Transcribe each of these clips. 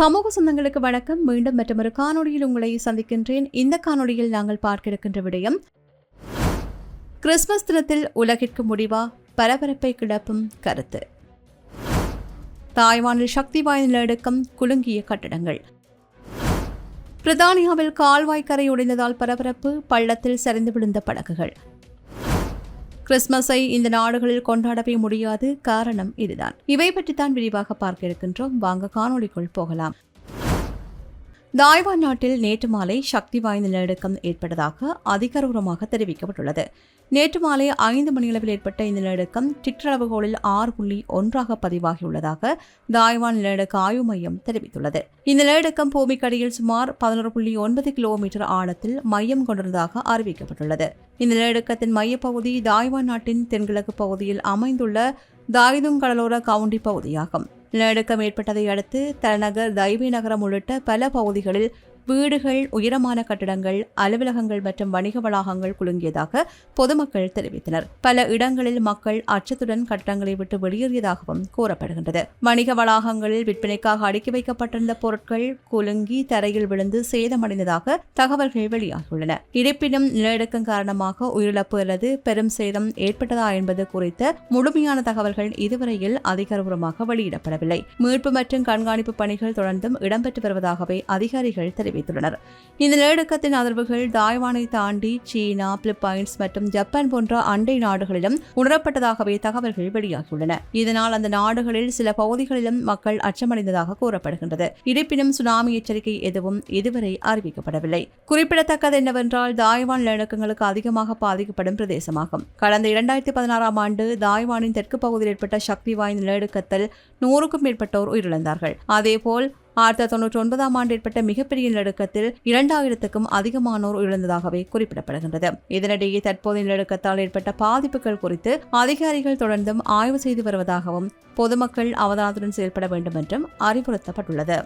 சமூக சொந்தங்களுக்கு வணக்கம். மீண்டும் மற்றொரு காணொலியில் உங்களை சந்திக்கின்றேன். இந்த காணொலியில் நாங்கள் பார்க்க இருக்கின்ற விடயம் கிறிஸ்துமஸ் தினத்தில் உலகிற்கு முடிவா? பரபரப்பை கிளப்பும் கருத்து. தாய்வானில் சக்தி வாய்ந்த நிலநடுக்கம் குலுங்கிய கட்டடங்கள். பிரித்தானியாவில் கால்வாய் கரை உடைந்ததால் பரபரப்பு பள்ளத்தில் சரிந்து விழுந்த படகுகள். கிறிஸ்துமஸை இந்த நாடுகளில் கொண்டாடவே முடியாது. காரணம் இதுதான். இவை பற்றி தான் விரிவாக பார்க்க இருக்கின்றோம். வாங்க காணொளிக்குள் போகலாம். தாய்வான் நாட்டில் நேற்று மாலை சக்தி வாய்ந்த நிலநடுக்கம் ஏற்பட்டதாக அதிகாரபூர்வமாக தெரிவிக்கப்பட்டுள்ளது. நேற்று மாலை ஐந்து மணியளவில் ஏற்பட்ட இந்த நிலநடுக்கம் டிக்டர் அளவுகோலில் ஆறு புள்ளி ஒன்றாக பதிவாகியுள்ளதாக தாய்வான் நிலநடுக்க ஆய்வு மையம் தெரிவித்துள்ளது. இந்த நிலநடுக்கம் பூமிக்கடியில் சுமார் பதினோரு புள்ளி ஒன்பது கிலோமீட்டர் ஆழத்தில் மையம் கொண்டிருந்ததாக அறிவிக்கப்பட்டுள்ளது. இந்த நிலநடுக்கத்தின் மையப்பகுதி தாய்வான் நாட்டின் தென்கிழக்கு பகுதியில் அமைந்துள்ள தாய்துங் கடலோர கவுண்டி பகுதியாகும். நிலநடுக்கம் ஏற்பட்டதை அடுத்து தலைநகர் தைவி நகரம் உள்ளிட்ட பல பகுதிகளில் வீடுகள் உயரமான கட்டடங்கள் அலுவலகங்கள் மற்றும் வணிக வளாகங்கள் குலுங்கியதாக பொதுமக்கள் தெரிவித்தனர். பல இடங்களில் மக்கள் அச்சத்துடன் கட்டடங்களை விட்டு வெளியேறியதாகவும் கூறப்படுகின்றது. வணிக வளாகங்களில் விற்பனைக்காக அடுக்கி வைக்கப்பட்டிருந்த பொருட்கள் குலுங்கி தரையில் விழுந்து சேதமடைந்ததாக தகவல்கள் வெளியாகியுள்ளன. இருப்பினும் நிலநடுக்கம் காரணமாக உயிரிழப்பு அல்லது பெரும் சேதம் ஏற்பட்டதா என்பது குறித்த முழுமையான தகவல்கள் இதுவரையில் அதிகாரபூர்வமாக வெளியிடப்படவில்லை. மீட்பு மற்றும் கண்காணிப்பு பணிகள் தொடர்ந்தும் இடம்பெற்று வருவதாகவே அதிகாரிகள் தெரிவித்தனர். தெரிவித்துள்ளனர். இந்த நிலநடுக்கத்தின் அதிர்வுகள் தாய்வானை தாண்டி சீனா பிலிப்பைன்ஸ் மற்றும் ஜப்பான் போன்ற அண்டை நாடுகளிலும் உணரப்பட்டதாகவே தகவல்கள் வெளியாகியுள்ளன. இதனால் அந்த நாடுகளில் சில பகுதிகளிலும் மக்கள் அச்சமடைந்ததாக கூறப்படுகின்றது. இருப்பினும் சுனாமி எச்சரிக்கை எதுவும் இதுவரை அறிவிக்கப்படவில்லை. குறிப்பிடத்தக்கது என்னவென்றால் தாய்வான் நிலநடுக்கங்களுக்கு அதிகமாக பாதிக்கப்படும் பிரதேசமாகும். கடந்த இரண்டாயிரத்தி பதினாறாம் ஆண்டு தாய்வானின் தெற்கு பகுதியில் ஏற்பட்ட சக்தி வாய்ந்த நிலநடுக்கத்தில் நூறுக்கும் மேற்பட்டோர் உயிரிழந்தார்கள். அதேபோல் ஆயிரத்தி தொன்னூற்றி ஒன்பதாம் ஆண்டு ஏற்பட்ட மிகப்பெரிய நிலநடுக்கத்தில் இரண்டாயிரத்துக்கும் அதிகமானோர் இழந்ததாகவே குறிப்பிடப்படுகின்றது. இதனிடையே தற்போதைய நிலநடுக்கத்தால் ஏற்பட்ட பாதிப்புகள் குறித்து அதிகாரிகள் தொடர்ந்தும் ஆய்வு செய்து வருவதாகவும் பொதுமக்கள் அவதானத்துடன் செயல்பட வேண்டும் என்றும் அறிவுறுத்தப்பட்டுள்ளது.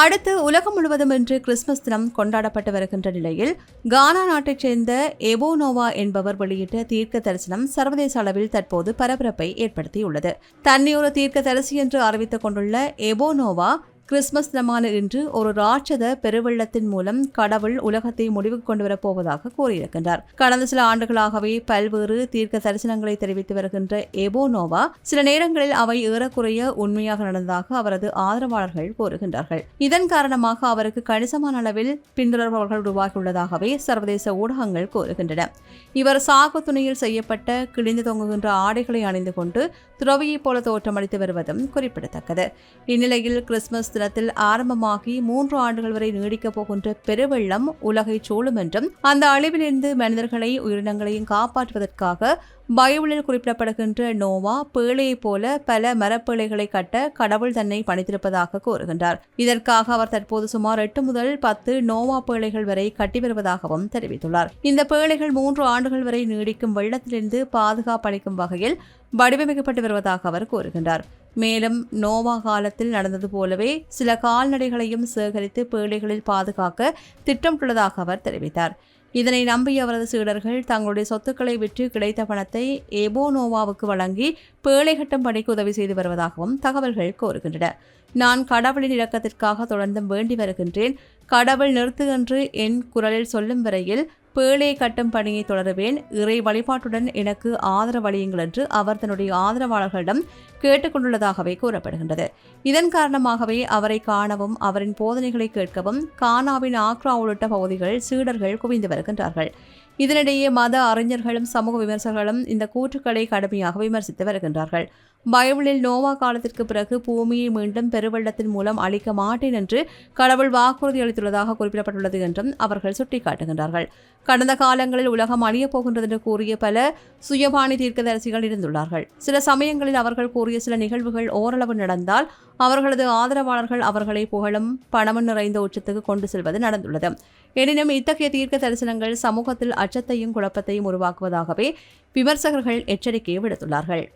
அடுத்து உலகம் முழுவதும் இன்று கிறிஸ்துமஸ் தினம் கொண்டாடப்பட்டு வருகின்ற நிலையில் கானா நாட்டைச் சேர்ந்த எபோனோவா என்பவர் வெளியிட்ட தீர்க்க தரிசனம் சர்வதேச அளவில் தற்போது பரபரப்பை ஏற்படுத்தியுள்ளது. தன்னையொரு தீர்க்க தரிசி என்று அறிவித்துக் கொண்டுள்ள எபோனோவா கிறிஸ்துமஸ் தினமான இன்று ஒரு ராட்சத பெருவெள்ளத்தின் மூலம் கடவுள் உலகத்தை முடிவுக்கு கொண்டு வரப்போவதாக கூறியிருக்கின்றார். கடந்த சில ஆண்டுகளாகவே பல்வேறு தீர்க்க தரிசனங்களை தெரிவித்து வருகின்ற எபோனோவா சில நேரங்களில் அவை ஏறக்குறைய உண்மையாக நடந்ததாக அவரது ஆதரவாளர்கள் கூறுகின்றார்கள். இதன் காரணமாக அவருக்கு கணிசமான அளவில் பின்தொடர்பவர்கள் உருவாகியுள்ளதாகவே சர்வதேச ஊடகங்கள் கூறுகின்றன. இவர் சாகு துணியில் செய்யப்பட்ட கிழிந்து தொங்குகின்ற ஆடைகளை அணிந்து கொண்டு துறவியைப் போல தோற்றமளித்து வருவதும் குறிப்பிடத்தக்கது. இந்நிலையில் கிறிஸ்துமஸ் சமுத்திரத்தில் ஆரம்பமாகி மூன்று ஆண்டுகள் வரை நீடிக்கப் போகின்ற பெருவெள்ளம் உலகை சூழும் என்றும் அந்த அழிவிலிருந்து மனிதர்களை உயிரினங்களையும் காப்பாற்றுவதற்காக பைபிளில் குறிப்பிடப்படுகின்ற நோவா பேழையைப் போல பல மரப்பேழைகளை கட்ட கடவுள் தன்னை பணித்திருப்பதாக கூறுகின்றார். இதற்காக அவர் தற்போது சுமார் எட்டு முதல் பத்து நோவா பேழைகள் வரை கட்டி வருவதாகவும் தெரிவித்துள்ளார். இந்த பேழைகள் மூன்று ஆண்டுகள் வரை நீடிக்கும் வெள்ளத்திலிருந்து பாதுகாப்பளிக்கும் வகையில் வடிவமைக்கப்பட்டு வருவதாக அவர் கூறுகின்றார். மேலும் நோவா காலத்தில் நடந்தது போலவே சில கால்நடைகளையும் சேகரித்து பேழைகளில் பாதுகாக்க திட்டமிட்டுள்ளதாக அவர் தெரிவித்தார். இதனை நம்பிய அவரது சீடர்கள் தங்களுடைய சொத்துக்களை விற்று கிடைத்த பணத்தை எபோனோவாவுக்கு வழங்கி பேழை கட்டும் பணிக்கு உதவி செய்து வருவதாகவும் தகவல்கள் கோருகின்றன நான் கடவுளின் இலக்கத்திற்காக தொடர்ந்தும் வேண்டி வருகின்றேன். கடவுள் நிறுத்துகின்று என் குரலில் சொல்லும் வரையில் பேழை கட்டும் பணியை தொடருவேன். இறை வழிபாட்டுடன் எனக்கு ஆதரவளியுங்கள் என்று அவர் தன்னுடைய ஆதரவாளர்களிடம் கேட்டுக்கொண்டுள்ளதாகவே கூறப்படுகின்றது. இதன் காரணமாகவே அவரை காணவும் அவரின் போதனைகளை கேட்கவும் கானாவின் ஆக்ரா உள்ளிட்ட பகுதிகளில் சீடர்கள் குவிந்து வருகின்றார்கள். இதனிடையே மத அறிஞர்களும் சமூக விமர்சகர்களும் இந்த கூற்றுக்களை கடுமையாக விமர்சித்து வருகின்றார்கள். பைபிளில் நோவா காலத்திற்கு பிறகு பூமியை மீண்டும் பெருவெள்ளத்தின் மூலம் அழிக்க மாட்டேன் என்று கடவுள் வாக்குறுதி அளித்துள்ளதாக குறிப்பிடப்பட்டுள்ளது என்றும் அவர்கள் சுட்டிக்காட்டுகின்றார்கள். கடந்த காலங்களில் உலகம் அழியப் போகின்றது என்று கூறிய பல சுயபாணி தீர்க்கதரிசிகள் இருந்துள்ளார்கள். சில சமயங்களில் அவர்கள் கூறிய சில நிகழ்வுகள் ஓரளவு நடந்தால் அவர்களது ஆதரவாளர்கள் அவர்களை புகழும் பணமும் நிறைந்த உச்சத்துக்கு கொண்டு செல்வது நடந்துள்ளது. எனினும் இத்தகைய தீர்க்க தரிசனங்கள் சமூகத்தில் அச்சத்தையும் குழப்பத்தையும் உருவாக்குவதாகவே விமர்சகர்கள் எச்சரிக்கையை விடுத்துள்ளார்கள்.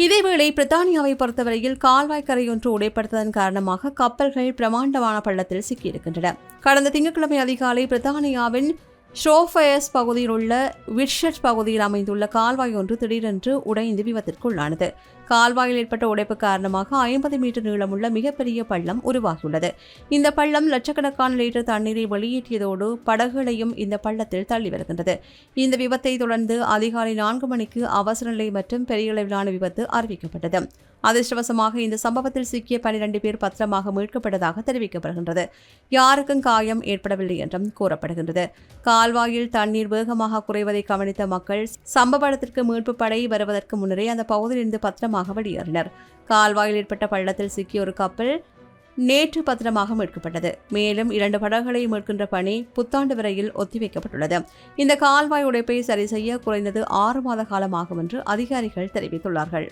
இதேவேளை பிரித்தானியாவை பொறுத்தவரையில் கால்வாய் கரையொன்று உடைப்படுத்ததன் காரணமாக கப்பல்கள் பிரமாண்டமான பள்ளத்தில் சிக்கியிருக்கின்றன. கடந்த திங்கட்கிழமை அதிகாலை பிரித்தானியாவின் ஷோஃபயர்ஸ் பகுதியில் உள்ள விட்ஷட் பகுதியில் அமைந்துள்ள கால்வாய் ஒன்று திடீரென்று உடைந்து விபத்திற்குள்ளானது. கால்வாயில் ஏற்பட்ட உடைப்பு காரணமாக ஐம்பது மீட்டர் நீளமுள்ள மிகப்பெரிய பள்ளம் உருவாகியுள்ளது. இந்த பள்ளம் லட்சக்கணக்கான லிட்டர் தண்ணீரை வெளியேற்றியதோடு படகுகளையும் இந்த பள்ளத்தில் தள்ளி வருகின்றது. இந்த விபத்தை தொடர்ந்து அதிகாலை நான்கு மணிக்கு அவசர நிலை மற்றும் பெரிய அளவிலான விபத்து அறிவிக்கப்பட்டது. அதிர்ஷ்டவசமாக இந்த சம்பவத்தில் சிக்கிய பனிரெண்டு பேர் பத்திரமாக மீட்கப்பட்டதாக தெரிவிக்கப்படுகின்றது. யாருக்கும் காயம் ஏற்படவில்லை என்றும் கூறப்படுகின்றது. கால்வாயில் தண்ணீர் வேகமாக குறைவதை கவனித்த மக்கள் சம்பவ இடத்திற்கு மீட்பு படை வருவதற்கு முன்னரே அந்த பகுதியிலிருந்து பத்திரமாக வெளியேறினர். கால்வாயில் ஏற்பட்ட பள்ளத்தில் சிக்கிய ஒரு கப்பல் நேற்று பத்திரமாக மீட்கப்பட்டது. மேலும் இரண்டு படகுகளை மீட்கின்ற பணி புத்தாண்டு வரையில் ஒத்திவைக்கப்பட்டுள்ளது. இந்த கால்வாய் உடைப்பை சரி செய்ய குறைந்தது ஆறு மாத காலமாகும் என்று அதிகாரிகள் தெரிவித்துள்ளார்கள்.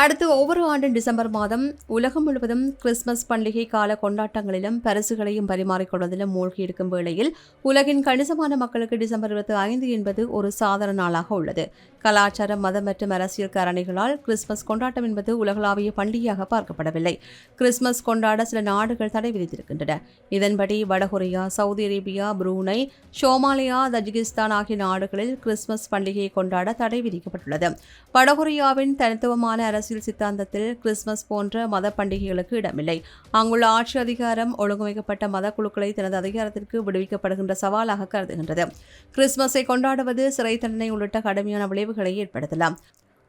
அடுத்து ஒவ்வொரு ஆண்டும் டிசம்பர் மாதம் உலகம் முழுவதும் கிறிஸ்துமஸ் பண்டிகை கால கொண்டாட்டங்களிலும் பரிசுகளையும் பரிமாறிக்கொள்வதிலும் மூழ்கியிருக்கும் வேளையில் உலகின் கணிசமான மக்களுக்கு டிசம்பர் இருபத்தி ஐந்து என்பது ஒரு சாதாரண நாளாக உள்ளது. கலாச்சாரம் மதம் மற்றும் அரசியல் காரணிகளால் கிறிஸ்துமஸ் கொண்டாட்டம் என்பது உலகளாவிய பண்டிகையாக பார்க்கப்படவில்லை. கிறிஸ்துமஸ் கொண்டாட சில நாடுகள் தடை விதித்திருக்கின்றன. இதன்படி வடகொரியா Saudi Arabia Brunei Somalia Tajikistan ஆகிய நாடுகளில் கிறிஸ்துமஸ் பண்டிகையை கொண்டாட தடை விதிக்கப்பட்டுள்ளது. வடகொரியாவின் தனித்துவமான அரசியல் சித்தாந்தத்தில் கிறிஸ்துமஸ் போன்ற மத பண்டிகைகளுக்கு இடமில்லை. அங்குள்ள ஆட்சி அதிகாரம் ஒழுங்கமைக்கப்பட்ட மத குழுக்களை தனது அதிகாரத்திற்கு விடுவிக்கப்படுகின்ற சவாலாக கருதுகின்றது. கிறிஸ்துமஸை கொண்டாடுவது சிறை தண்டனை உள்ளிட்ட கடுமையான விளைவுகளை ஏற்படுத்தலாம்.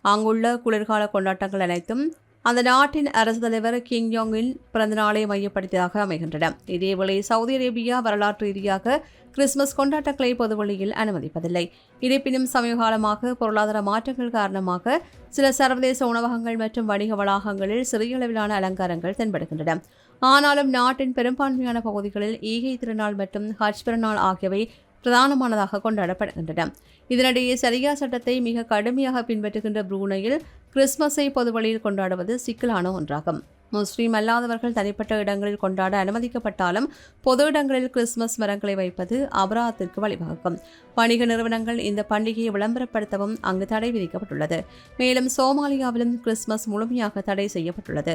அங்குள்ள குளிர்கால கொண்டாட்டங்கள் அனைத்தும் அந்த நாட்டின் அரசு தலைவர் கிங் யோங்கின் பிறந்த நாளை மையப்படுத்தியதாக அமைகின்றன. இதேவேளை சவுதி அரேபியா வரலாற்று ரீதியாக கிறிஸ்துமஸ் கொண்டாட்டங்களை பொதுவெளியில் அனுமதிப்பதில்லை. இருப்பினும் சமீபகாலமாக பொருளாதார மாற்றங்கள் காரணமாக சில சர்வதேச உணவகங்கள் மற்றும் வணிக வளாகங்களில் சிறிய அளவிலான அலங்காரங்கள் தென்படுகின்றன. ஆனாலும் நாட்டின் பெரும்பான்மையான பகுதிகளில் ஈகை திருநாள் மற்றும் ஹஜ் பிறநாள் ஆகியவை பிரதானமானதாக கொண்டாடப்படுகின்றன. இதனிடையே சரியா சட்டத்தை மிக கடுமையாக பின்பற்றுகின்ற புரூனையில் கிறிஸ்துமஸை பொதுவழியில் கொண்டாடுவது சிக்கலான ஒன்றாகும். முஸ்லீம் அல்லாதவர்கள் தனிப்பட்ட இடங்களில் கொண்டாட அனுமதிக்கப்பட்டாலும் பொது இடங்களில் கிறிஸ்துமஸ் மரங்களை வைப்பது அபராதத்திற்கு வழிவகுக்கும். வணிக நிறுவனங்கள் இந்த பண்டிகையை விளம்பரப்படுத்தவும் அங்கு தடை விதிக்கப்பட்டுள்ளது. மேலும் சோமாலியாவிலும் கிறிஸ்துமஸ் முழுமையாக தடை செய்யப்பட்டுள்ளது.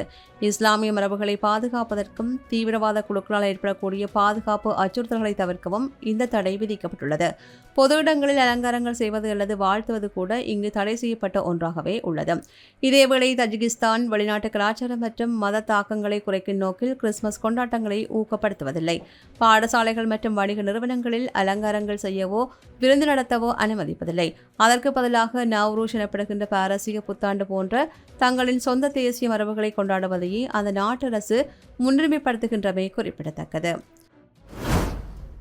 இஸ்லாமிய மரபுகளை பாதுகாப்பதற்கும் தீவிரவாத குழுக்களால் ஏற்படக்கூடிய பாதுகாப்பு அச்சுறுத்தல்களை தவிர்க்கவும் இந்த தடை விதிக்கப்பட்டுள்ளது. பொது இடங்களில் அலங்காரங்கள் செய்வது அல்லது வாழ்த்துவது கூட இங்கு தடை செய்யப்பட்ட ஒன்றாகவே உள்ளது. இதேவேளை தஜிகிஸ்தான் வெளிநாட்டு கலாச்சாரம் மற்றும் மத தாக்கங்களை குறைக்கும் நோக்கில் கிறிஸ்துமஸ் கொண்டாட்டங்களை ஊக்கப்படுத்துவதில்லை. பாடசாலைகள் மற்றும் வணிக நிறுவனங்களில் அலங்காரங்கள் செய்யவோ விருந்து நடத்தவோ அனுமதிப்பதில்லை. அதற்கு பதிலாக நவ்ரூஷ் எனப்படுகின்ற பாரசீக புத்தாண்டு போன்ற தங்களின் சொந்த தேசிய மரபுகளை கொண்டாடுவதையே அந்த நாட்டரசு முன்னுரிமைப்படுத்துகின்றமை குறிப்பிடத்தக்கது.